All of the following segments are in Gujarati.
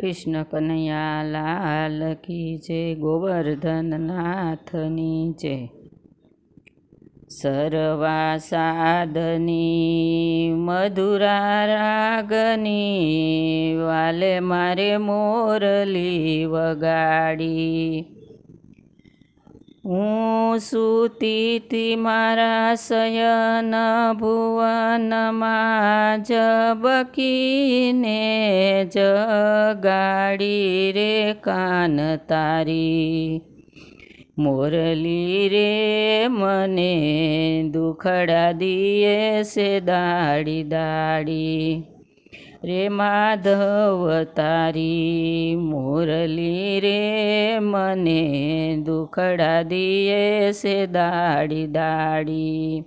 કૃષ્ણ કનૈયા લાલ કી જય ગોવર્ધન નાથની જય. સરવા સાધની મધુરા રાગની વાલે મારે મોરલી વગાડી. હું સૂતી મારા શયન ભુવનમાં જબકીને જગાડી રે કાન તારી. મોરલી રે મને દુખડા દિયે છે દાડી દાડી. રે માધવ તારી મુરલી રે મને દુખડા દિયે સે દાડી દાડી.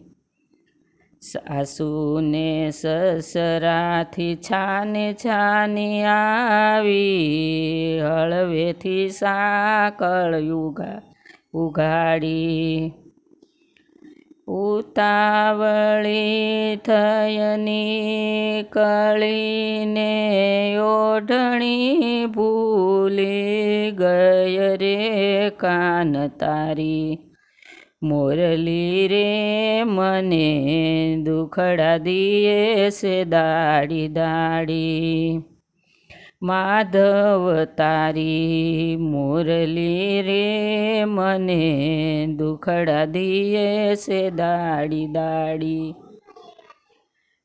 સાસુને સસરાથી છાને છાની આવી હળવેથી સાકળ યુગા ઉઘાડી ઉતાવળી થયની કળીને ઓઢણી ભૂલી ગય રે કાન તારી. મોરલી રે મને દુખડા દિયે દાડી દાડી. માધવ તારી મુરલી રે મને દુખડા દિયે છે દાડી દાડી.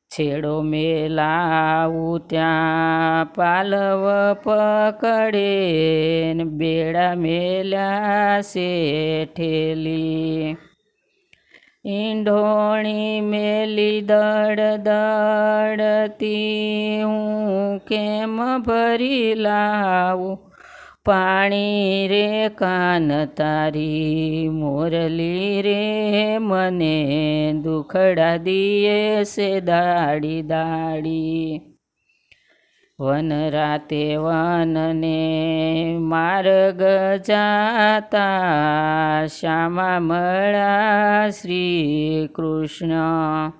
છેડો મેલાવું ત્યાં પાલવ પકડે બેડા મેલ્યા છે ઠેલી. ઈંઢોણી મેલી દડ દડતી, હું કેમ ભરી લાવું? પાણી રે કાન તારી, મોરલી રે મને દુખડા દિયે સે દાડી દાડી. વન રાતે વનને માર્ગ જાતા શ્યામા મળ્યા શ્રી કૃષ્ણ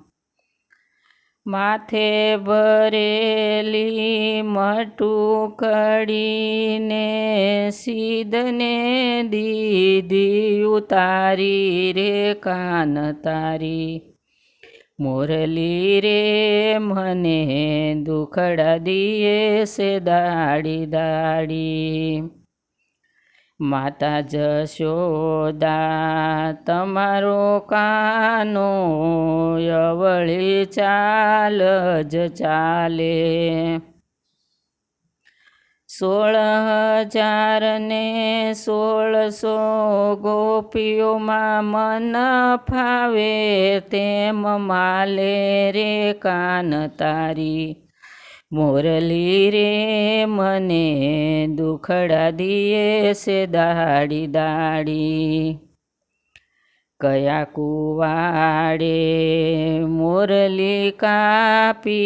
માથે ભરેલી મટું કડીને સીધને દીધી ઉતારી રે કાન તારી. મોરલી રે મને દુખડા દિયે સે દાડી દાડી. માતા જશોદા, તમારો કાનો અવળી ચાલ જ ચાલે. સોળ હજાર ને સોળસો ગોપીઓમાં મન ફાવે તેમ માલે રે કાન તારી. મોરલી રે મને દુખડા દિયે છે દાડી દાડી. કયા કુવાડે મોરલી કાપી,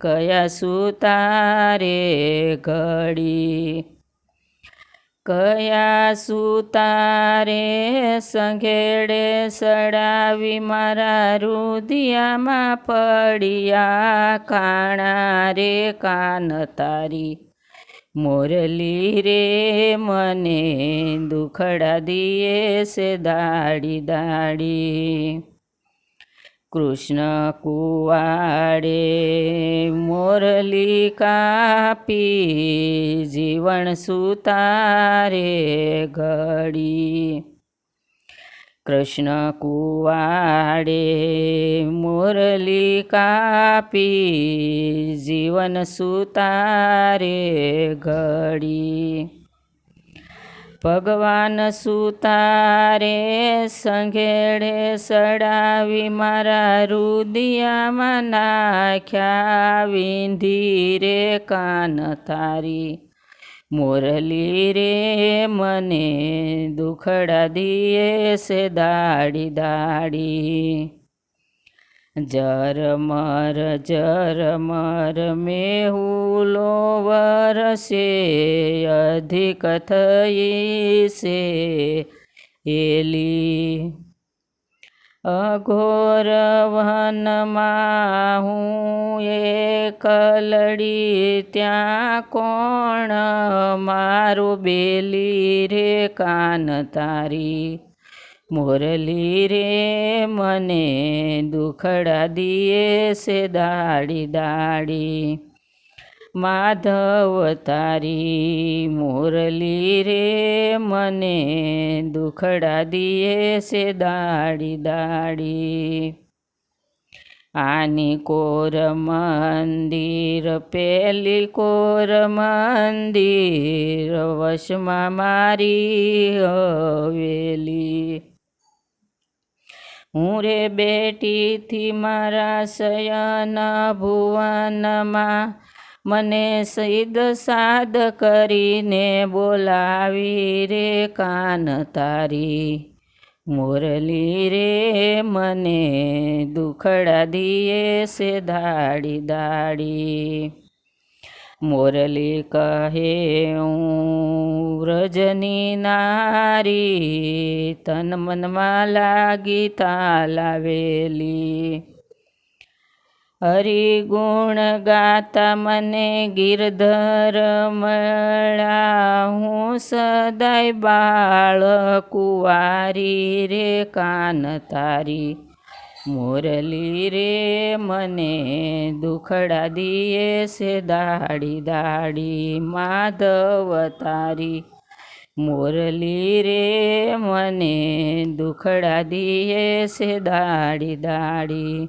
કયા સુતારે ઘડી, કયા સુતારે સંઘેડે સડાવી મારા રુદિયામાં પડ્યા, કાણા રે કાન તારી. મોરલી રે મને દુખડા દિયે સે દાડી દાડી. કૃષ્ણ કુવાડે મોરલી કાપી, જીવન સુતારે ઘડી. કૃષ્ણ કુવાડે મુરલી કાપી જીવન સુતારે ઘડી. ભગવાન સુતારે સંઘેડે સડાવી મારા રુદિયામાં નાખ્યા વિંધી રે કાન તારી. મોરલી રે મને દુખડા દિયે સે દાડી દાડી જરમર જરમર મેહુલો વરસે અધિક થઈ છે એલી. અઘોર વનમાં હું એકલડી ત્યાં કોણ મારું બેલી રે કાન તારી? મોરલી રે મને દુખડા દિયે સે દાડી દાડી. માધવ તારી મોરલી રે મને દુખડા દિયે છે દાડી દાડી. આની કોર મંદિર, પેલી કોર મંદિર, વશમાં મારી હવેલી. હું રે બેટીથી મારા શયન ભુવનમાં મને સૈદ સાદ કરીને બોલાવી રે કાન તારી. મોરલી રે મને દુખડા દિયે સે દાડી દાડી મોરલી કહે, હું રજની નારી, તન મનમાં લાગી તાલાવેલી. હરિગુણ ગાતા મને ગિરધર મળ્યા હું સદાય બાળ કુવારી રે કાન તારી. મોરલી રે મને દુખડા દિયે છે દાડી દાડી માધવ તારી. મોરલી રે મને દુખડા દિયે છે દાડી દાડી